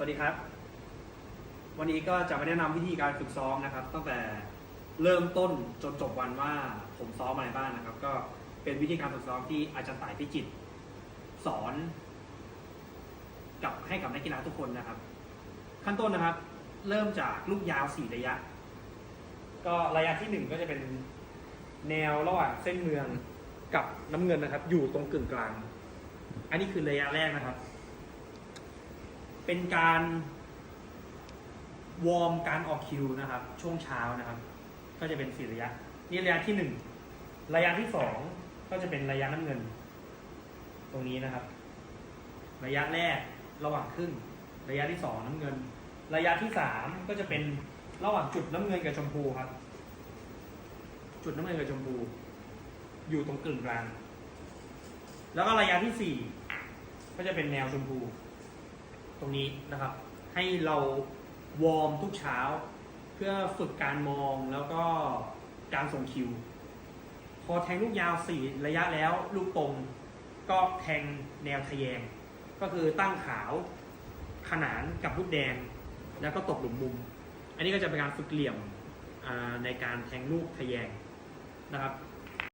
สวัสดีครับ วันนี้ก็จะมาแนะนำวิธีการฝึกซ้อมนะครับ ตั้งแต่เริ่มต้นจนจบวันว่าผมซ้อมอะไรบ้างนะครับ ก็เป็นวิธีการฝึกซ้อมที่อาจารย์ต่ายพิจิตรสอน กับให้กับนักกีฬาทุกคนนะครับ ขั้นต้นนะครับ เริ่มจากลูกยาวสี่ระยะ ก็ระยะที่หนึ่งก็จะเป็นแนวระหว่างเส้นเมืองกับน้ำเงินนะครับ อยู่ตรงกึ่งกลาง อันนี้คือระยะแรกนะครับ เป็นการวอร์มการออกคิวนะครับ ช่วงเช้านะครับ ก็จะเป็นสี่ระยะ นี่ระยะที่หนึ่งระยะที่สองก็จะเป็นระยะน้ำเงิน ตรงนี้นะครับ ระยะแรกระหว่างขึ้นระยะที่สองน้ำเงิน ระยะที่สามก็จะเป็นระหว่างจุดน้ำเงินกับชมพูครับ จุดน้ำเงินกับชมพู อยู่ตรงกึ่งกลางแล้วก็ระยะที่สี่ก็จะเป็นแนวชมพู ตรงนี้นะครับ ให้เราวอร์มทุกเช้า เพื่อฝึกการมองแล้วก็การส่งคิว พอแทงลูกยาวสี่ระยะแล้วลูกตรงก็แทงแนวทะแยง ก็คือตั้งขาวขนานกับลูกแดง แล้วก็ตบหลุมมุม อันนี้ก็จะเป็นการฝึกเหลี่ยมในการแทงลูกทะแยงนะครับ